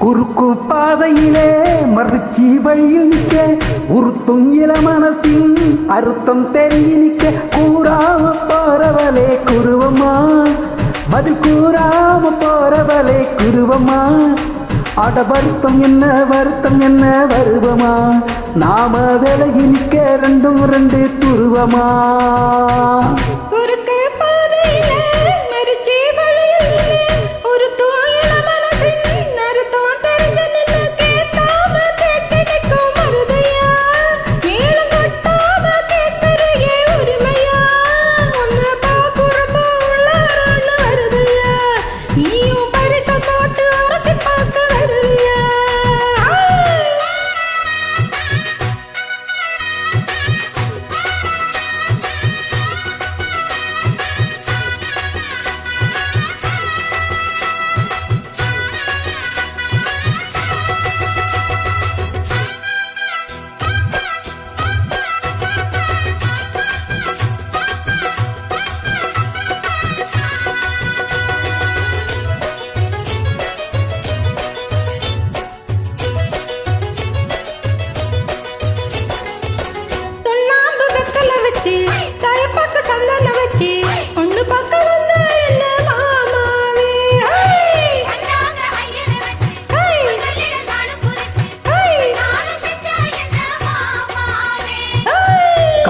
குறுக்கு பாதையிலே மறுச்சி வழியில் நிற்க உருத்தும் இள மனசின் அறுத்தம் தெரிஞ்சு நிற்க. கூறாம போறவளே குருவமா பதில் கூறாம போறவளே குருவமா அட வருத்தம் என்ன வருத்தம் என்ன வருவமா நாம விலகி நிற்க ரெண்டும் ரெண்டு துருவமா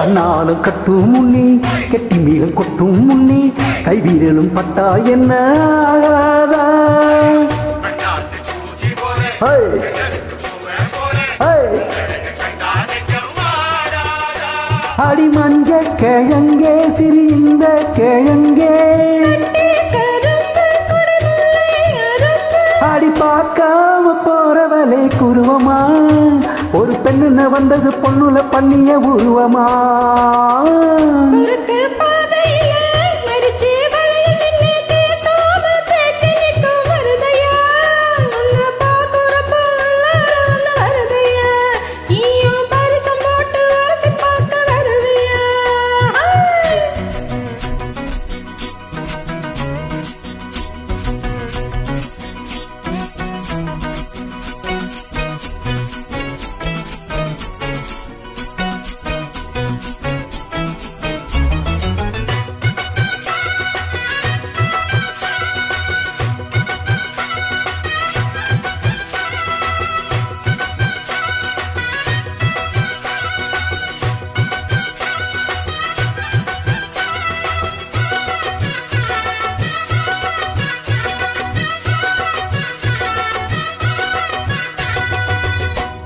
கண்ணாலும் கட்டும் முன்னே கெட்டி மீளும் கொட்டும் முன்னே கைவீரலும் பட்டா என்ன? அடிமஞ்ச கிழங்கே சிறு இந்த கிழங்கே. அடி பார்க்காம போறவளே குருவமா? ஒரு பெண்ணுன்னு வந்தது பொண்ணுல பண்ணிய உருவமா?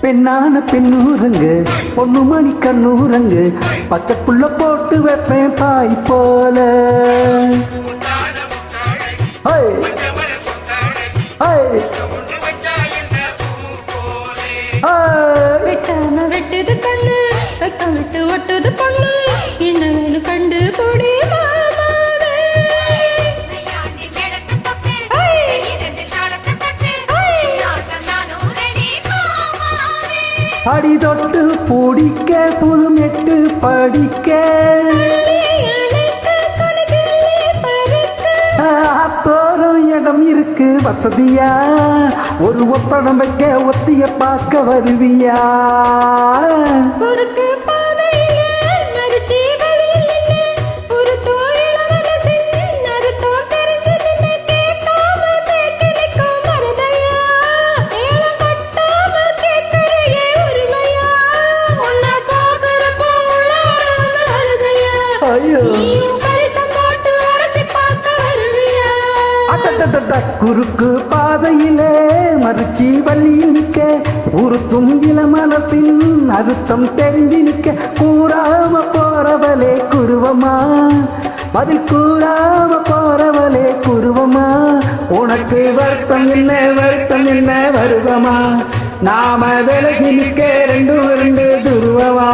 பெண்ணான பெண்ணூரங்கு பொண்ணு மணி கண்ணூரங்கு பச்சைக்குள்ள போட்டு வைப்பேன் பாய் போல. முட்டான அடிதொட்டு பிடிக்க புதுமெட்டு படிக்க. அணைக்க இடம் இருக்கு வசதியா? ஒரு ஒத்தடம் வைக்க ஒத்திய பார்க்க வருவியா? குறுக்கு பாதையிலே மறுச்சி வழியில் நிற்க உருத்தும் இளமனத்தின் அழுத்தம் தெரிஞ்சு நிற்க கூறாம போறவளே குருவமா பதில் கூறாம போறவளே குருவமா உனக்கு வருத்தம் என்ன வருத்தம் என்ன வருவமா நாம விலகி நிற்க ரெண்டு ரெண்டு துருவமா